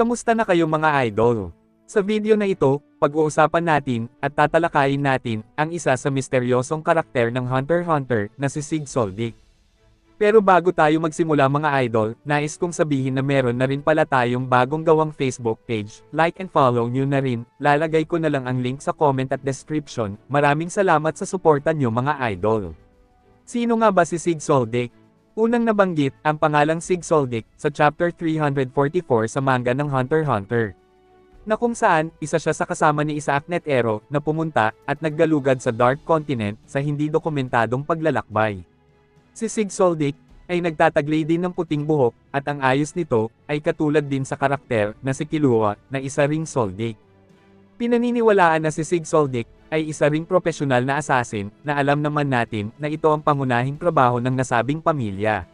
Kamusta na kayo mga idol? Sa video na ito, pag-uusapan natin at tatalakayin natin ang isa sa misteryosong karakter ng Hunter x Hunter na si Sig Soldic. Pero bago tayo magsimula mga idol, nais kong sabihin na meron na rin pala tayong bagong gawang Facebook page. Like and follow nyo na rin, lalagay ko na lang ang link sa comment at description. Maraming salamat sa suporta nyo mga idol. Sino nga ba si Sig Soldic? Unang nabanggit ang pangalang Sig Soldic sa chapter 344 sa manga ng Hunter x Hunter. Na kung saan, isa siya sa kasama ni Isaac Netero na pumunta at naggalugad sa Dark Continent sa hindi dokumentadong paglalakbay. Si Sig Soldic ay nagtataglay din ng puting buhok at ang ayos nito ay katulad din sa karakter na si Killua na isa ring Soldic. Pinaniniwalaan na si Sig Soldic ay isa ring profesional na assassin na alam naman natin na ito ang pangunahing trabaho ng nasabing pamilya.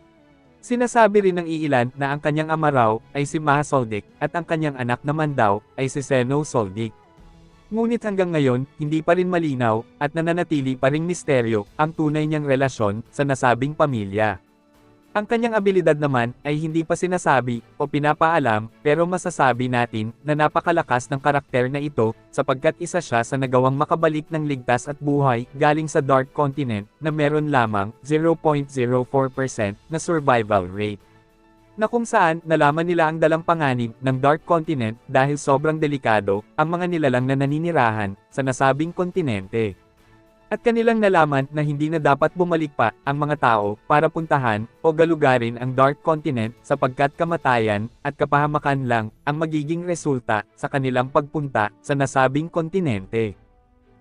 Sinasabi rin ng iilan na ang kanyang ama raw ay si Maha Soldic at ang kanyang anak naman daw ay si Seno Soldic. Ngunit hanggang ngayon, hindi pa rin malinaw at nananatili pa ring misteryo ang tunay niyang relasyon sa nasabing pamilya. Ang kanyang abilidad naman ay hindi pa sinasabi o pinapaalam pero masasabi natin na napakalakas ng karakter na ito sapagkat isa siya sa nagawang makabalik ng ligtas at buhay galing sa Dark Continent na meron lamang 0.04% na survival rate. Na kung saan nalaman nila ang dalang panganib ng Dark Continent dahil sobrang delikado ang mga nilalang na naninirahan sa nasabing kontinente. At kanilang nalaman na hindi na dapat bumalik pa ang mga tao para puntahan o galugarin ang Dark Continent sapagkat kamatayan at kapahamakan lang ang magiging resulta sa kanilang pagpunta sa nasabing kontinente.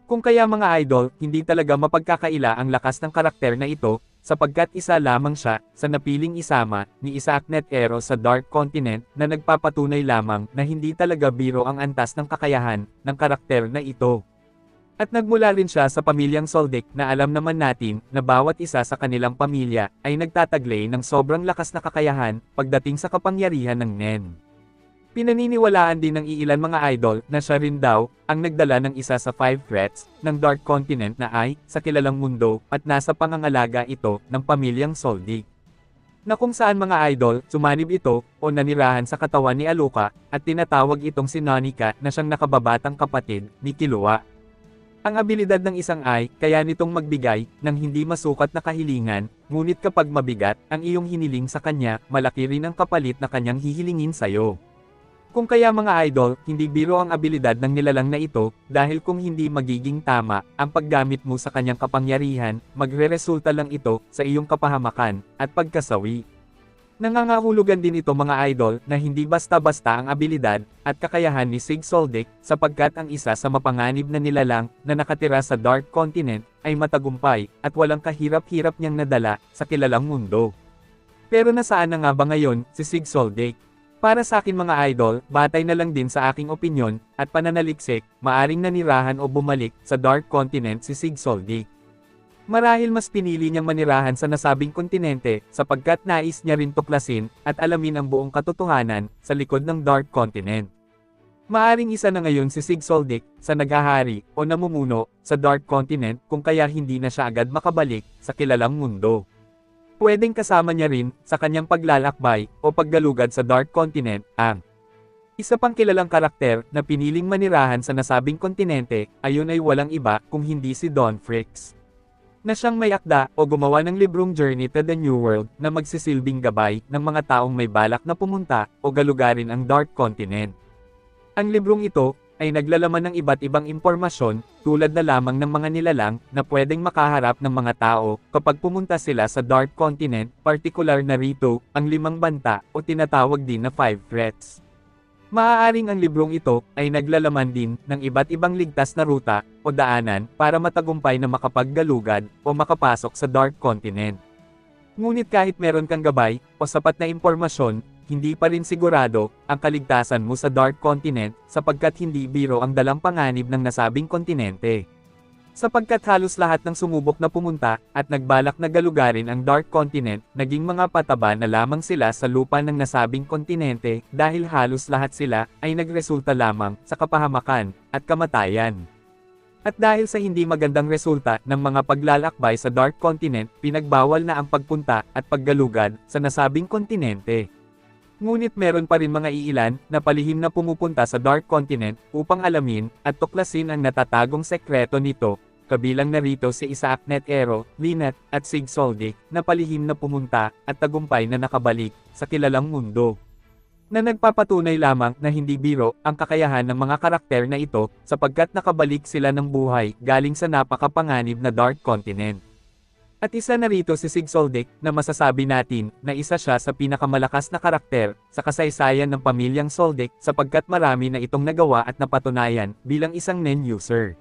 Kung kaya mga idol, hindi talaga mapagkakaila ang lakas ng karakter na ito, sapagkat isa lamang siya sa napiling isama ni Isaac Netero sa Dark Continent na nagpapatunay lamang na hindi talaga biro ang antas ng kakayahan ng karakter na ito. At nagmula rin siya sa pamilyang Soldic na alam naman natin na bawat isa sa kanilang pamilya ay nagtataglay ng sobrang lakas na kakayahan pagdating sa kapangyarihan ng Nen. Pinaniniwalaan din ng iilan mga idol na siya rin daw ang nagdala ng isa sa five threats ng Dark Continent na ay sa kilalang mundo at nasa pangangalaga ito ng pamilyang Soldic na kung saan mga idol, sumanib ito, o nanirahan sa katawan ni Aluka, at tinatawag itong si Nonika na siyang nakababatang kapatid, ni Killua. Ang abilidad ng isang ay, kaya nitong magbigay, ng hindi masukat na kahilingan, ngunit kapag mabigat, ang iyong hiniling sa kanya, malaki rin ang kapalit na kanyang hihilingin sa'yo. Kung kaya mga idol, hindi biro ang abilidad ng nilalang na ito, dahil kung hindi magiging tama, ang paggamit mo sa kanyang kapangyarihan, magre-resulta lang ito sa iyong kapahamakan, at pagkasawi. Nangangahulugan din ito mga idol na hindi basta-basta ang abilidad at kakayahan ni Sig Soldic sapagkat ang isa sa mapanganib na nilalang na nakatira sa Dark Continent ay matagumpay at walang kahirap-hirap niyang nadala sa kilalang mundo. Pero nasaan na nga ba ngayon si Sig Soldic? Para sa akin mga idol, batay na lang din sa aking opinyon at pananaliksik, maaring nanirahan o bumalik sa Dark Continent si Sig Soldic. Marahil mas pinili niyang manirahan sa nasabing kontinente, sapagkat nais niya rin tuklasin, at alamin ang buong katotohanan, sa likod ng Dark Continent. Maaring isa na ngayon si Sig Soldic, sa naghahari, o namumuno, sa Dark Continent kung kaya hindi na siya agad makabalik, sa kilalang mundo. Pwedeng kasama niya rin, sa kanyang paglalakbay, o paggalugad sa Dark Continent, ang isa pang kilalang karakter na piniling manirahan sa nasabing kontinente, ayon ay walang iba kung hindi si Don Fricks na siyang may akda o gumawa ng librong Journey to the New World na magsisilbing gabay ng mga taong may balak na pumunta o galugarin ang Dark Continent. Ang librong ito ay naglalaman ng iba't ibang impormasyon tulad na lamang ng mga nilalang na pwedeng makaharap ng mga tao kapag pumunta sila sa Dark Continent, partikular na rito, ang limang banta o tinatawag din na five threats. Maaaring ang librong ito ay naglalaman din ng iba't ibang ligtas na ruta o daanan para matagumpay na makapaggalugad o makapasok sa Dark Continent. Ngunit kahit meron kang gabay o sapat na impormasyon, hindi pa rin sigurado ang kaligtasan mo sa Dark Continent sapagkat hindi biro ang dalang panganib ng nasabing kontinente. Sapagkat halos lahat ng sumubok na pumunta, at nagbalak na galugarin ang Dark Continent, naging mga pataba na lamang sila sa lupa ng nasabing kontinente, dahil halos lahat sila, ay nagresulta lamang, sa kapahamakan, at kamatayan. At dahil sa hindi magandang resulta ng mga paglalakbay sa Dark Continent, pinagbawal na ang pagpunta at paggalugad sa nasabing kontinente. Ngunit meron pa rin mga iilan na palihim na pumupunta sa Dark Continent upang alamin at tuklasin ang natatagong sekreto nito, kabilang narito si Isaac Netero, Linet, at Sig Soldic na palihim na pumunta at tagumpay na nakabalik sa kilalang mundo. Na nagpapatunay lamang na hindi biro ang kakayahan ng mga karakter na ito sapagkat nakabalik sila ng buhay galing sa napakapanganib na Dark Continent. At isa na rito si Sig Soldic na masasabi natin na isa siya sa pinakamalakas na karakter sa kasaysayan ng pamilyang Soldic sapagkat marami na itong nagawa at napatunayan bilang isang NEN user.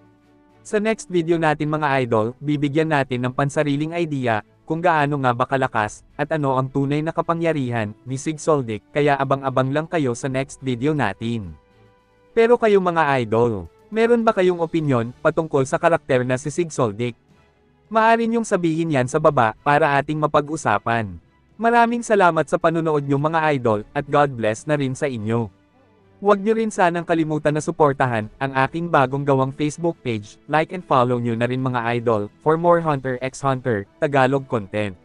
Sa next video natin mga idol, bibigyan natin ng pansariling idea kung gaano nga ba kalakas at ano ang tunay na kapangyarihan ni Sig Soldic kaya abang-abang lang kayo sa next video natin. Pero kayo mga idol, meron ba kayong opinion patungkol sa karakter na si Sig Soldic? Maaari niyong sabihin yan sa baba para ating mapag-usapan. Maraming salamat sa panunood niyo mga idol at God bless na rin sa inyo. Huwag niyo rin sanang kalimutan na suportahan ang aking bagong gawang Facebook page, like and follow niyo na rin mga idol for more Hunter x Hunter Tagalog content.